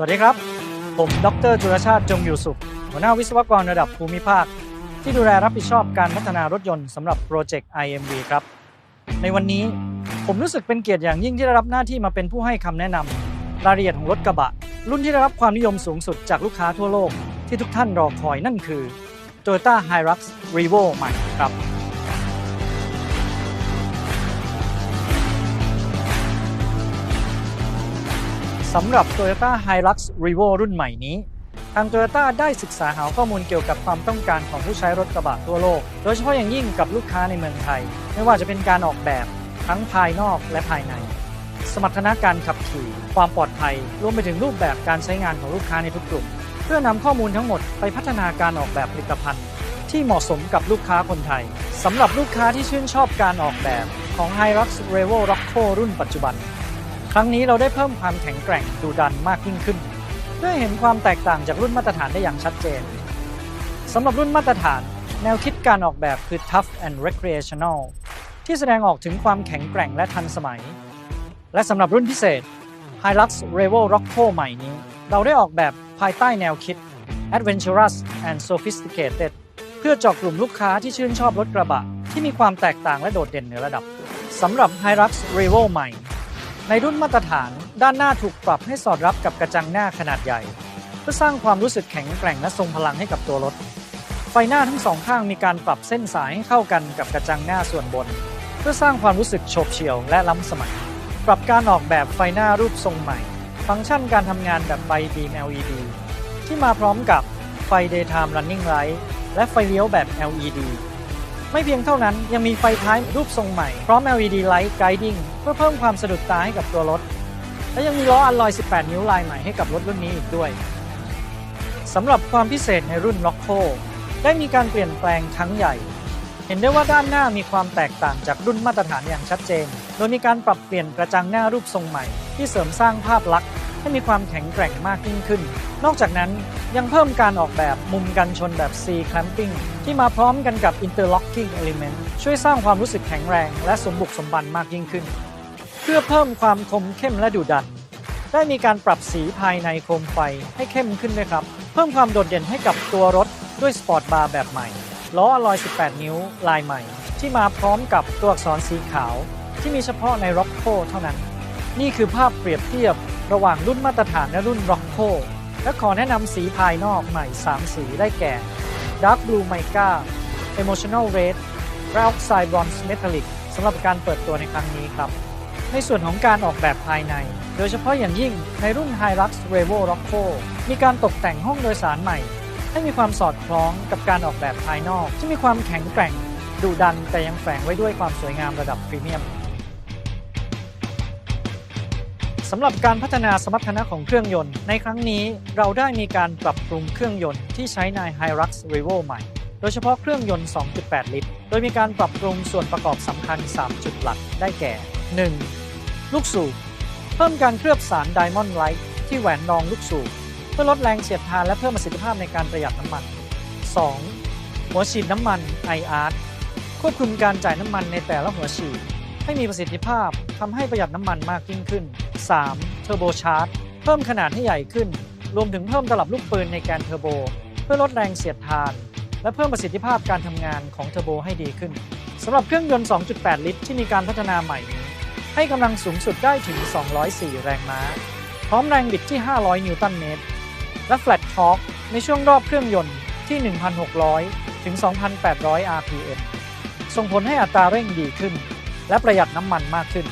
สวัสดีครับ ผมดรจุลชาติจงอยู่สุข หัวหน้าวิศวกรระดับภูมิภาค ที่ดูแลรับผิดชอบการพัฒนารถยนต์สำหรับโปรเจกต์ IMV ครับ ในวันนี้ผมรู้สึกเป็นเกียรติอย่างยิ่งที่ได้รับหน้าที่มาเป็นผู้ให้คำแนะนำรายละเอียดของรถกระบะ รุ่นที่ได้รับความนิยมสูงสุดจากลูกค้าทั่วโลกที่ทุกท่านรอคอยนั่นคือ Toyota Hilux Revo ใหม่ครับ สำหรับ Toyota Hilux Revo รุ่นใหม่นี้ ทาง Toyota ได้ศึกษาหาข้อมูลเกี่ยวกับความต้องการของผู้ใช้รถกระบะทั่วโลก โดยเฉพาะอย่างยิ่งกับลูกค้าในเมืองไทย ไม่ว่าจะเป็นการออกแบบทั้งภายนอกและภายใน สมรรถนะการขับขี่ ความปลอดภัย รวมไปถึงรูปแบบการใช้งานของลูกค้าในทุกกลุ่ม เพื่อนำข้อมูลทั้งหมดไปพัฒนาการออกแบบผลิตภัณฑ์ ที่เหมาะสมกับลูกค้าคนไทยสำหรับลูกค้าที่ชื่นชอบการออกแบบของ Hilux Revo Rocco รุ่นปัจจุบัน ครั้งนี้เราได้เพิ่มความแข็งแกร่งดุดันมากยิ่งขึ้น เพื่อเห็นความแตกต่างจากรุ่นมาตรฐานได้อย่างชัดเจนสำหรับรุ่นมาตรฐาน แนวคิดการออกแบบคือ tough and recreational ที่แสดงออกถึงความแข็งแกร่งและทันสมัย และสำหรับรุ่นพิเศษ Hilux Revo Rocco ใหม่นี้ เราได้ออกแบบภายใต้แนวคิด adventurous and sophisticated เพื่อเจาะกลุ่มลูกค้าที่ชื่นชอบรถกระบะ ที่มีความแตกต่างและโดดเด่นเหนือระดับสำหรับ Hilux Revo ใหม่ ในรุ่นมาตรฐานด้านหน้าถูกปรับให้สอดรับกับกระจังหน้าขนาดใหญ่ เพื่อสร้างความรู้สึกแข็งแกร่งและทรงพลังให้กับตัวรถ ไฟหน้าทั้งสองข้างมีการปรับเส้นสายให้เข้ากันกับกระจังหน้าส่วนบน เพื่อสร้างความรู้สึกโฉบเฉี่ยวและล้ำสมัย ปรับการออกแบบไฟหน้ารูปทรงใหม่ ฟังก์ชันการทำงานแบบไฟบีม LED ที่มาพร้อมกับไฟ Daytime Running Light และไฟเลี้ยวแบบ LED ไม่เพียงเท่านั้นยังมีไฟท้ายรูปทรงใหม่ พร้อม LED Light Guiding เพื่อเพิ่มความสะดุดตาให้กับตัวรถ และยังมีล้ออัลลอย 18 นิ้วลายใหม่ให้กับรถรุ่นนี้อีกด้วยสำหรับความพิเศษในรุ่น r o c c o ได้มีการเปลี่ยนแปลงครั้งใหญ่ เห็นได้ว่าด้านหน้ามีความแตกต่างจากรุ่นมาตรฐานอย่างชัดเจน โดยมีการปรับเปลี่ยนกระจังหน้ารูปทรงใหม่ ที่เสริมสร้างภาพลักษณ์ ให้มีความแข็งแกร่งมากยิ่งขึ้น นอกจากนั้นยังเพิ่มการออกแบบมุมกันชนแบบ C clamping ที่มาพร้อมกันกับ interlocking element ช่วยสร้างความรู้สึกแข็งแรงและสมบุกสมบันมากยิ่งขึ้น เพื่อเพิ่มความคมเข้มและดุดัน ได้มีการปรับสีภายในโคมไฟให้เข้มขึ้นด้วยครับ เพิ่มความโดดเด่นให้กับตัวรถด้วยสปอร์ตบาร์แบบใหม่ ล้ออลลอย 18 นิ้วลายใหม่ ที่มาพร้อมกับตัวอักษรสีขาว ที่มีเฉพาะใน r o c c o เท่านั้น นี่คือภาพเปรียบเทียบ ระหว่างรุ่นมาตรฐานและรุ่น r o c c o และขอแนะนำสีภายนอกใหม่ 3 สีได้แก่ Dark Blue Mica Emotional Red และ Oxide Bronze Metallic สำหรับการเปิดตัวในครั้งนี้ครับ ในส่วนของการออกแบบภายใน โดยเฉพาะอย่างยิ่งในรุ่น Hilux Revo Rocco มีการตกแต่งห้องโดยสารใหม่ ให้มีความสอดคล้องกับการออกแบบภายนอก ที่มีความแข็งแกร่งดุดันแต่ยังแฝงไว้ด้วยความสวยงามระดับพรีเมียม สำหรับการพัฒนาสมรรถนะของเครื่องยนต์ ในครั้งนี้เราได้มีการปรับปรุงเครื่องยนต์ที่ใช้ใน Hilux Revo ใหม่ โดยเฉพาะเครื่องยนต์ 2.8 ลิตร โดยมีการปรับปรุงส่วนประกอบสำคัญ 3 จุดหลักได้แก่ 1. ลูกสูบเพิ่มการเคลือบสาร Diamond Light ที่แหวนรองลูกสูบเพื่อลดแรงเสียดทานและเพิ่มประสิทธิภาพในการประหยัดน้ำมัน 2. หัวฉีดน้ำมัน i a r ควบคุมการจ่ายน้ำมันในแต่ละหัวฉีดให้มีประสิทธิภาพทำให้ประหยัดน้ำมันมากยิ่งขึ้น 3. Turbo Charge เพิ่มขนาดให้ใหญ่ขึ้น รวมถึงเพิ่มตลับลูกปืนในแกนเทอร์โบ เพื่อลดแรงเสียดทาน และเพิ่มประสิทธิภาพการทำงานของเทอร์โบให้ดีขึ้นสำหรับเครื่องยนต์ 2.8 ลิตร ที่มีการพัฒนาใหม่นี้ ให้กำลังสูงสุดได้ถึง 204 แรงม้า พร้อมแรงบิดที่ 500 นิวตันเมตร และ Flat Torque ในช่วงรอบเครื่องยนต์ที่ 1,600 ถึง 2,800 RPM ส่งผลให้อัตราเร่งดีขึ้น และประหยัดน้ำมันมากขึ้น